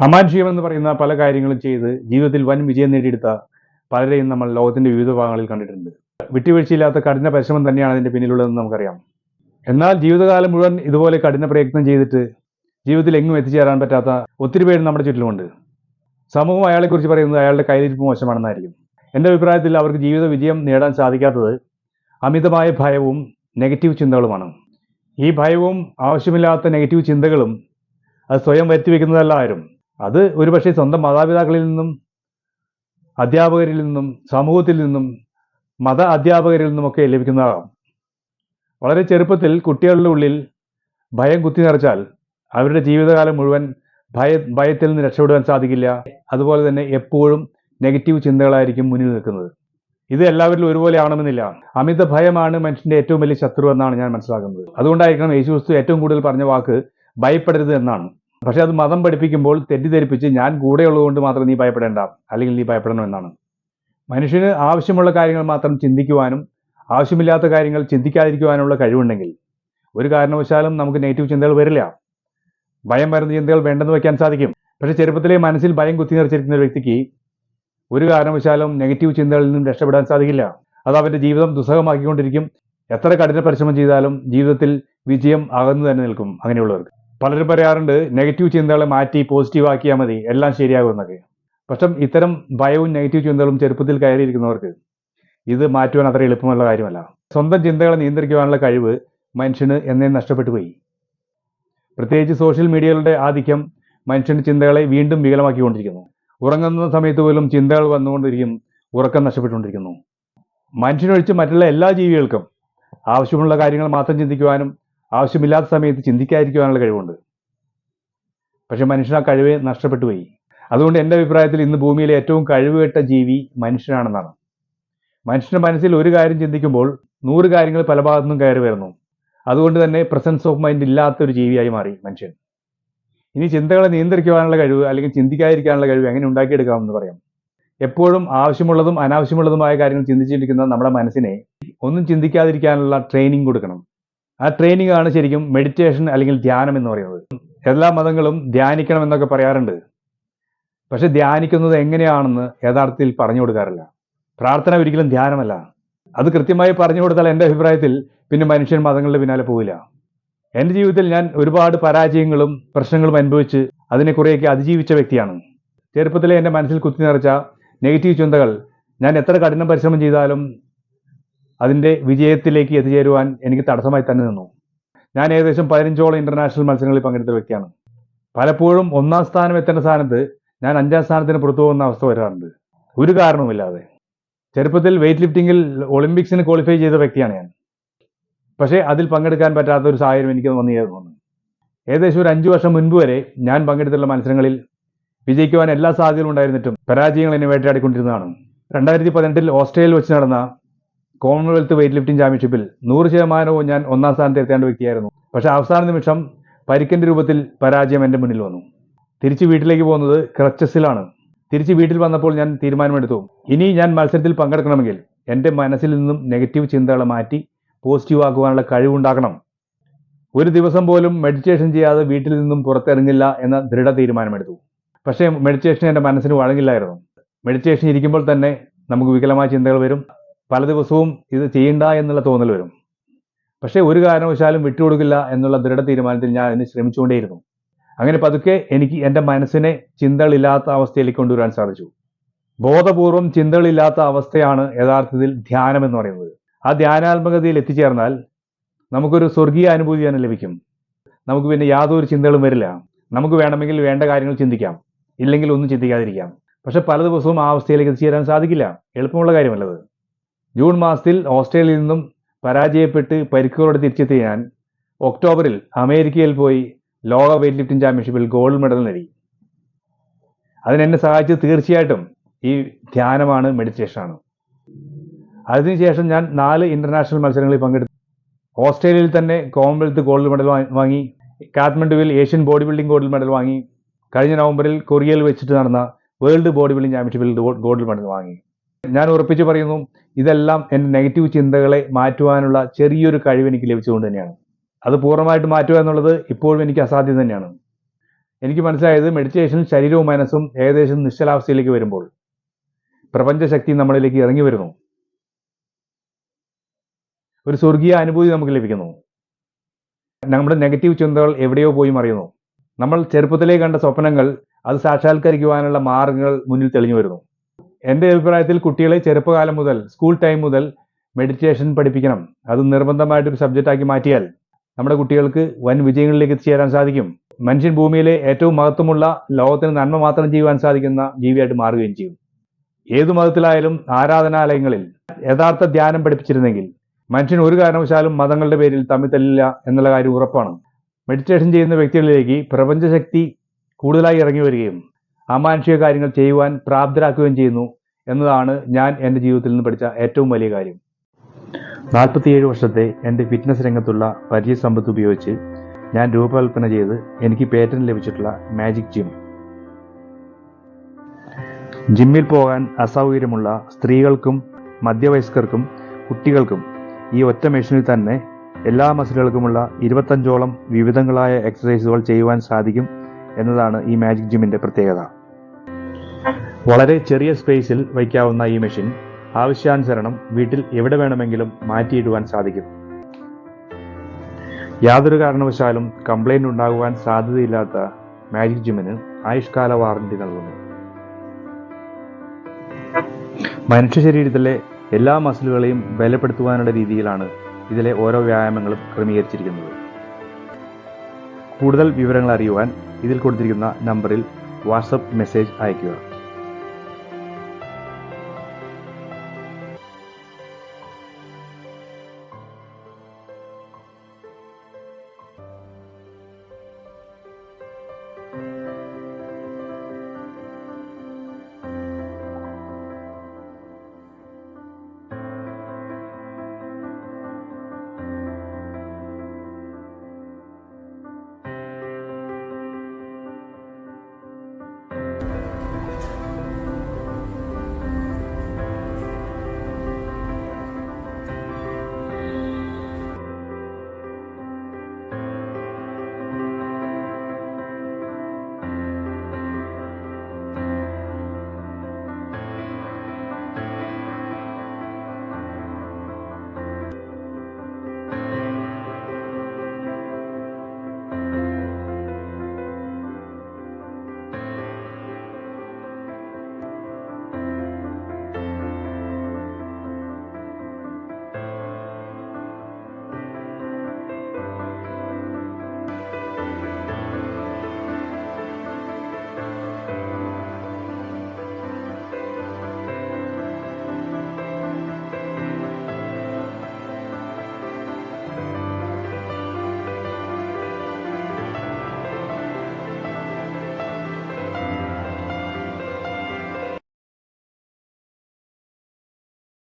അമാനുഷികം എന്ന് പറയുന്ന പല കാര്യങ്ങളും ചെയ്ത് ജീവിതത്തിൽ വൻ വിജയം നേടിയെടുത്ത പലരെയും നമ്മൾ ലോകത്തിന്റെ വിവിധ ഭാഗങ്ങളിൽ കണ്ടിട്ടുണ്ട്. വിട്ടുവീഴ്ചയില്ലാത്ത കഠിന പരിശ്രമം തന്നെയാണ് അതിന്റെ പിന്നിലുള്ളതെന്ന് നമുക്കറിയാം. എന്നാൽ ജീവിതകാലം മുഴുവൻ ഇതുപോലെ കഠിന പ്രയത്നം ചെയ്തിട്ട് ജീവിതത്തിൽ എങ്ങും എത്തിച്ചേരാൻ പറ്റാത്ത ഒത്തിരി പേര് നമ്മുടെ ചുറ്റിലുമുണ്ട്. സമൂഹം അയാളെക്കുറിച്ച് പറയുന്നത് അയാളുടെ കയ്യിലിരിപ്പ് മോശമാണെന്നായിരിക്കും. എന്റെ അഭിപ്രായത്തിൽ അവർക്ക് ജീവിത വിജയം നേടാൻ സാധിക്കാത്തത് അമിതമായ ഭയവും നെഗറ്റീവ് ചിന്തകളുമാണ്. ഈ ഭയവും ആവശ്യമില്ലാത്ത നെഗറ്റീവ് ചിന്തകളും അത് സ്വയം വരുത്തി വെക്കുന്നതല്ല ആരും. അത് ഒരുപക്ഷെ സ്വന്തം മാതാപിതാക്കളിൽ നിന്നും അധ്യാപകരിൽ നിന്നും സമൂഹത്തിൽ നിന്നും മത അധ്യാപകരിൽ നിന്നുമൊക്കെ ലഭിക്കുന്നതാകാം. വളരെ ചെറുപ്പത്തിൽ കുട്ടികളുടെ ഉള്ളിൽ ഭയം കുത്തി നിറച്ചാൽ അവരുടെ ജീവിതകാലം മുഴുവൻ ഭയ ഭയത്തിൽ നിന്ന് രക്ഷപ്പെടുവാൻ സാധിക്കില്ല. അതുപോലെ തന്നെ എപ്പോഴും നെഗറ്റീവ് ചിന്തകളായിരിക്കും മുന്നിൽ നിൽക്കുന്നത്. ഇത് എല്ലാവരിലും ഒരുപോലെ ആവണമെന്നില്ല അമിത ഭയമാണ് മനുഷ്യന്റെ ഏറ്റവും വലിയ ശത്രു എന്നാണ് ഞാൻ മനസ്സിലാക്കുന്നത്. അതുകൊണ്ടായിരിക്കണം യേശുക്രിസ്തു ഏറ്റവും കൂടുതൽ പറഞ്ഞ വാക്ക് ഭയപ്പെടരുത് എന്നാണ്. പക്ഷെ അത് മതം പഠിപ്പിക്കുമ്പോൾ തെറ്റിദ്ധരിപ്പിച്ച് ഞാൻ കൂടെയുള്ളതുകൊണ്ട് മാത്രം നീ ഭയപ്പെടേണ്ട അല്ലെങ്കിൽ നീ ഭയപ്പെടണം എന്നാണ്. മനുഷ്യന് ആവശ്യമുള്ള കാര്യങ്ങൾ മാത്രം ചിന്തിക്കുവാനും ആവശ്യമില്ലാത്ത കാര്യങ്ങൾ ചിന്തിക്കാതിരിക്കുവാനുള്ള കഴിവുണ്ടെങ്കിൽ ഒരു കാരണവശാലും നമുക്ക് നെഗറ്റീവ് ചിന്തകൾ വരില്ല. ഭയം വരുന്ന ചിന്തകൾ വേണ്ടെന്ന് വയ്ക്കാൻ സാധിക്കും. പക്ഷെ ചെറുപ്പത്തിലെ മനസ്സിൽ ഭയം കുത്തി നിറച്ചിരിക്കുന്ന ഒരു വ്യക്തിക്ക് ഒരു കാരണവശാലും നെഗറ്റീവ് ചിന്തകളിൽ നിന്നും രക്ഷപ്പെടാൻ സാധിക്കില്ല. അത് അവന്റെ ജീവിതം ദുസ്സഹമാക്കിക്കൊണ്ടിരിക്കും. എത്ര കഠിന പരിശ്രമം ചെയ്താലും ജീവിതത്തിൽ വിജയം അകന്നു തന്നെ നിൽക്കും. അങ്ങനെയുള്ളവർക്ക്. പലരും പറയാറുണ്ട് നെഗറ്റീവ് ചിന്തകളെ മാറ്റി പോസിറ്റീവ് ആക്കിയാൽ മതി എല്ലാം ശരിയാകും എന്നൊക്കെ. പക്ഷം ഇത്തരം ഭയവും നെഗറ്റീവ് ചിന്തകളും ചെറുപ്പത്തിൽ കയറിയിരിക്കുന്നവർക്ക് ഇത് മാറ്റുവാൻ അത്ര എളുപ്പമുള്ള കാര്യമല്ല. സ്വന്തം ചിന്തകളെ നിയന്ത്രിക്കുവാനുള്ള കഴിവ് മനുഷ്യന് എന്നേ നഷ്ടപ്പെട്ടു പോയി. പ്രത്യേകിച്ച് സോഷ്യൽ മീഡിയകളുടെ ആധിക്യം മനുഷ്യന്റെ ചിന്തകളെ വീണ്ടും വികലമാക്കിക്കൊണ്ടിരിക്കുന്നു. ഉറങ്ങുന്ന സമയത്ത് പോലും ചിന്തകൾ വന്നുകൊണ്ടിരിക്കും ഉറക്കം നഷ്ടപ്പെട്ടുകൊണ്ടിരിക്കുന്നു. മനുഷ്യനൊഴിച്ച് മറ്റുള്ള എല്ലാ ജീവികൾക്കും ആവശ്യമുള്ള കാര്യങ്ങൾ മാത്രം ചിന്തിക്കുവാനും ആവശ്യമില്ലാത്ത സമയത്ത് ചിന്തിക്കാതിരിക്കുവാനുള്ള കഴിവുണ്ട്. പക്ഷെ മനുഷ്യൻ ആ കഴിവ് നഷ്ടപ്പെട്ടു പോയി. അതുകൊണ്ട് എന്റെ അഭിപ്രായത്തിൽ ഇന്ന് ഭൂമിയിലെ ഏറ്റവും കഴിവുകെട്ട ജീവി മനുഷ്യനാണെന്നാണ്. മനുഷ്യന്റെ മനസ്സിൽ ഒരു കാര്യം ചിന്തിക്കുമ്പോൾ നൂറ് കാര്യങ്ങൾ പല ഭാഗത്തുനിന്നും കയറി വരുന്നു. അതുകൊണ്ട് തന്നെ പ്രസൻസ് ഓഫ് മൈൻഡ് ഇല്ലാത്ത ഒരു ജീവിയായി മാറി മനുഷ്യൻ. ഇനി ചിന്തകളെ നിയന്ത്രിക്കുവാനുള്ള കഴിവ് അല്ലെങ്കിൽ ചിന്തിക്കാതിരിക്കാനുള്ള കഴിവ് എങ്ങനെ ഉണ്ടാക്കിയെടുക്കാമെന്ന് പറയാം. എപ്പോഴും ആവശ്യമുള്ളതും അനാവശ്യമുള്ളതുമായ കാര്യങ്ങൾ ചിന്തിച്ചിരിക്കുന്ന നമ്മുടെ മനസ്സിനെ ഒന്നും ചിന്തിക്കാതിരിക്കാനുള്ള ട്രെയിനിങ് കൊടുക്കണം. ആ ട്രെയിനിങ് ആണ് ശരിക്കും മെഡിറ്റേഷൻ അല്ലെങ്കിൽ ധ്യാനം എന്ന് പറയുന്നത്. എല്ലാ മതങ്ങളും ധ്യാനിക്കണം എന്നൊക്കെ പറയാറുണ്ട്. പക്ഷെ ധ്യാനിക്കുന്നത് എങ്ങനെയാണെന്ന് യഥാർത്ഥത്തിൽ പറഞ്ഞു കൊടുക്കാറില്ല. പ്രാർത്ഥന ഒരിക്കലും ധ്യാനമല്ല. അത് കൃത്യമായി പറഞ്ഞു കൊടുത്താൽ എന്റെ അഭിപ്രായത്തിൽ പിന്നെ മനുഷ്യൻ മതങ്ങളുടെ പിന്നാലെ പോവില്ല. എന്റെ ജീവിതത്തിൽ ഞാൻ ഒരുപാട് പരാജയങ്ങളും പ്രശ്നങ്ങളും അനുഭവിച്ച് അതിനെ കുറേയൊക്കെ അതിജീവിച്ച വ്യക്തിയാണ്. ചെറുപ്പത്തിലെ എന്റെ മനസ്സിൽ കുത്തി നിറച്ച നെഗറ്റീവ് ചിന്തകൾ ഞാൻ എത്ര കഠിന പരിശ്രമം ചെയ്താലും അതിന്റെ വിജയത്തിലേക്ക് എത്തിച്ചേരുവാൻ എനിക്ക് തടസ്സമായി തന്നെ നിന്നു. ഞാൻ ഏകദേശം പതിനഞ്ചോളം ഇന്റർനാഷണൽ മത്സരങ്ങളിൽ പങ്കെടുത്ത വ്യക്തിയാണ്. പലപ്പോഴും ഒന്നാം സ്ഥാനം എത്തേണ്ട സ്ഥാനത്ത് ഞാൻ അഞ്ചാം സ്ഥാനത്തിന് പുറത്തു പോകുന്ന അവസ്ഥ വരാറുണ്ട്. ഒരു കാരണവുമില്ലാതെ. ചെറുപ്പത്തിൽ വെയിറ്റ് ലിഫ്റ്റിംഗിൽ ഒളിമ്പിക്സിന് ക്വാളിഫൈ ചെയ്ത വ്യക്തിയാണ് ഞാൻ. പക്ഷേ അതിൽ പങ്കെടുക്കാൻ പറ്റാത്ത ഒരു സാഹചര്യം എനിക്ക് വന്നിരുന്നു ഏകദേശം ഒരു അഞ്ചു വർഷം മുൻപ് വരെ ഞാൻ പങ്കെടുത്തിട്ടുള്ള മത്സരങ്ങളിൽ വിജയിക്കുവാൻ എല്ലാ സാധ്യതകളും ഉണ്ടായിരുന്നിട്ടും പരാജയങ്ങൾ എന്നെ വേട്ടയാടിക്കൊണ്ടിരുന്നതാണ്. രണ്ടായിരത്തി പതിനെട്ടിൽ ഓസ്ട്രേലിയയിൽ വെച്ച് നടന്ന കോമൺവെൽത്ത് വെയിറ്റ് ലിഫ്റ്റിംഗ് ചാമ്പ്യൻഷിപ്പിൽ നൂറ് ശതമാനവും ഞാൻ ഒന്നാം സ്ഥാനത്ത് എത്തേണ്ട വ്യക്തിയായിരുന്നു. പക്ഷേ അവസാന നിമിഷം പരിക്കിന്റെ രൂപത്തിൽ പരാജയം എന്റെ മുന്നിൽ വന്നു. തിരിച്ച് വീട്ടിലേക്ക് പോകുന്നത് ക്രച്ചസിലാണ്. തിരിച്ച് വീട്ടിൽ വന്നപ്പോൾ ഞാൻ തീരുമാനമെടുത്തു. ഇനി ഞാൻ മത്സരത്തിൽ പങ്കെടുക്കണമെങ്കിൽ എന്റെ മനസ്സിൽ നിന്നും നെഗറ്റീവ് ചിന്തകളെ മാറ്റി പോസിറ്റീവ് ആക്കുവാനുള്ള കഴിവുണ്ടാക്കണം ഒരു ദിവസം പോലും മെഡിറ്റേഷൻ ചെയ്യാതെ വീട്ടിൽ നിന്നും പുറത്തിറങ്ങില്ല എന്ന ദൃഢ തീരുമാനമെടുത്തു. പക്ഷേ മെഡിറ്റേഷൻ എന്റെ മനസ്സിന് വഴങ്ങില്ലായിരുന്നു. മെഡിറ്റേഷൻ ഇരിക്കുമ്പോൾ തന്നെ നമുക്ക് വികലമായ ചിന്തകൾ വരും. പല ദിവസവും ഇത് ചെയ്യണ്ട എന്നുള്ള തോന്നൽ വരും. പക്ഷേ ഒരു കാരണവശാലും വിട്ടുകൊടുക്കില്ല എന്നുള്ള ദൃഢ തീരുമാനത്തിൽ ഞാൻ അതിന് ശ്രമിച്ചുകൊണ്ടേയിരുന്നു. അങ്ങനെ പതുക്കെ എനിക്ക് എന്റെ മനസ്സിനെ ചിന്തകളില്ലാത്ത അവസ്ഥയിലേക്ക് കൊണ്ടുവരാൻ സാധിച്ചു. ബോധപൂർവം ചിന്തകളില്ലാത്ത അവസ്ഥയാണ് യഥാർത്ഥത്തിൽ ധ്യാനം എന്ന് പറയുന്നത്. ആ ധ്യാനാത്മകതയിൽ എത്തിച്ചേർന്നാൽ നമുക്കൊരു സ്വർഗീയ അനുഭൂതി തന്നെ ലഭിക്കും. നമുക്ക് പിന്നെ യാതൊരു ചിന്തകളും വരില്ല. നമുക്ക് വേണമെങ്കിൽ വേണ്ട കാര്യങ്ങൾ ചിന്തിക്കാം. ഇല്ലെങ്കിൽ ഒന്നും ചിന്തിക്കാതിരിക്കാം. പക്ഷെ പല ദിവസവും ആ അവസ്ഥയിലേക്ക് എത്തിച്ചേരാൻ സാധിക്കില്ല. എളുപ്പമുള്ള കാര്യമല്ലത്. ജൂൺ മാസത്തിൽ ഓസ്ട്രേലിയയിൽ നിന്നും പരാജയപ്പെട്ട് പരിക്കുകളോടെ തിരിച്ചെത്തിയ ഞാൻ ഒക്ടോബറിൽ അമേരിക്കയിൽ പോയി ലോക വെയിറ്റ് ലിഫ്റ്റിംഗ് ചാമ്പ്യൻഷിപ്പിൽ ഗോൾഡ് മെഡൽ നേടി. അതിനെന്നെ സഹായിച്ചത് തീർച്ചയായിട്ടും ഈ ധ്യാനമാണ് മെഡിറ്റേഷനാണ്. അതിനുശേഷം ഞാൻ നാല് ഇന്റർനാഷണൽ മത്സരങ്ങളിൽ പങ്കെടുത്തു. ഓസ്ട്രേലിയയിൽ തന്നെ കോമൺവെൽത്ത് ഗോൾഡ് മെഡൽ വാങ്ങി കാത്മണ്ഡുവിൽ Asian body building gold medal വാങ്ങി. കഴിഞ്ഞ നവംബറിൽ കൊറിയയിൽ വെച്ചിട്ട് നടന്ന വേൾഡ് ബോഡി ബിൽഡിംഗ് ചാമ്പ്യൻഷിപ്പിൽ ഗോൾഡ് മെഡൽ വാങ്ങി. ഞാൻ ഉറപ്പിച്ച് പറയുന്നു ഇതെല്ലാം എന്റെ നെഗറ്റീവ് ചിന്തകളെ മാറ്റുവാനുള്ള ചെറിയൊരു കഴിവ് എനിക്ക് ലഭിച്ചുകൊണ്ട് തന്നെയാണ്. അത് പൂർണമായിട്ട് മാറ്റുക എന്നുള്ളത് ഇപ്പോഴും എനിക്ക് അസാധ്യം തന്നെയാണ്. എനിക്ക് മനസ്സിലായത് മെഡിറ്റേഷൻ ശരീരവും മനസ്സും ഏകദേശം നിശ്ചലാവസ്ഥയിലേക്ക് വരുമ്പോൾ പ്രപഞ്ചശക്തി നമ്മളിലേക്ക് ഇറങ്ങി വരുന്നു. ഒരു സ്വർഗീയ അനുഭൂതി നമുക്ക് ലഭിക്കുന്നു. നമ്മുടെ നെഗറ്റീവ് ചിന്തകൾ എവിടെയോ പോയി മറിയുന്നു. നമ്മൾ ചെറുപ്പത്തിലേ കണ്ട സ്വപ്നങ്ങൾ അത് സാക്ഷാത്കരിക്കുവാനുള്ള മാർഗങ്ങൾ മുന്നിൽ തെളിഞ്ഞു വരുന്നു. എന്റെ അഭിപ്രായത്തിൽ കുട്ടികളെ ചെറുപ്പകാലം മുതൽ സ്കൂൾ ടൈം മുതൽ മെഡിറ്റേഷൻ പഠിപ്പിക്കണം. അത് നിർബന്ധമായിട്ടൊരു സബ്ജക്റ്റാക്കി മാറ്റിയാൽ നമ്മുടെ കുട്ടികൾക്ക് വൻ വിജയങ്ങളിലേക്ക് എത്തിച്ചേരാൻ സാധിക്കും. മനുഷ്യൻ ഭൂമിയിലെ ഏറ്റവും മഹത്വമുള്ള ലോകത്തിന് നന്മ മാത്രം ചെയ്യുവാൻ സാധിക്കുന്ന ജീവിയായിട്ട് മാറുകയും ചെയ്യും. ഏതു മതത്തിലായാലും ആരാധനാലയങ്ങളിൽ യഥാർത്ഥ ധ്യാനം പഠിപ്പിച്ചിരുന്നെങ്കിൽ മനുഷ്യൻ ഒരു കാരണവശാലും മതങ്ങളുടെ പേരിൽ തമ്മിൽ തല്ലില്ല എന്നുള്ള കാര്യം ഉറപ്പാണ്. മെഡിറ്റേഷൻ ചെയ്യുന്ന വ്യക്തികളിലേക്ക് പ്രപഞ്ചശക്തി കൂടുതലായി ഇറങ്ങി വരികയും അമാനുഷിക കാര്യങ്ങൾ ചെയ്യുവാൻ പ്രാപ്തരാക്കുകയും ചെയ്യുന്നു എന്നതാണ് ഞാൻ എന്റെ ജീവിതത്തിൽ നിന്ന് പഠിച്ച ഏറ്റവും വലിയ കാര്യം. നാൽപ്പത്തിയേഴ് വർഷത്തെ എന്റെ ഫിറ്റ്നസ് രംഗത്തുള്ള പരിചയസമ്പത്ത് ഉപയോഗിച്ച് ഞാൻ രൂപകൽപ്പന ചെയ്ത് എനിക്ക് പേറ്റന്റ് ലഭിച്ചിട്ടുള്ള മാജിക് ജിം ജിമ്മിൽ പോകാൻ അസൗകര്യമുള്ള സ്ത്രീകൾക്കും മധ്യവയസ്കർക്കും കുട്ടികൾക്കും ഈ ഒറ്റ മെഷീനിൽ തന്നെ എല്ലാ മസിലുകൾക്കുമുള്ള ഇരുപത്തഞ്ചോളം വിവിധങ്ങളായ എക്സസൈസുകൾ ചെയ്യുവാൻ സാധിക്കും എന്നതാണ് ഈ മാജിക് ജിമ്മിന്റെ പ്രത്യേകത. വളരെ ചെറിയ സ്പേസിൽ വയ്ക്കാവുന്ന ഈ മെഷീൻ ആവശ്യാനുസരണം വീട്ടിൽ എവിടെ വേണമെങ്കിലും മാറ്റിയിടുവാൻ സാധിക്കും. യാതൊരു കാരണവശാലും കംപ്ലൈന്റ് ഉണ്ടാകുവാൻ സാധ്യതയില്ലാത്ത മാജിക് ജിമ്മിന് ആയുഷ്കാല വാറണ്ടി നൽകുന്നു. മനുഷ്യ ശരീരത്തിലെ എല്ലാ മസിലുകളെയും ബലപ്പെടുത്തുവാനുള്ള രീതിയിലാണ് ഇതിലെ ഓരോ വ്യായാമങ്ങളും ക്രമീകരിച്ചിരിക്കുന്നത്. കൂടുതൽ വിവരങ്ങൾ അറിയുവാൻ ഇതിൽ കൊടുത്തിരിക്കുന്ന നമ്പറിൽ व्हाट्सअप मैसेज आएगा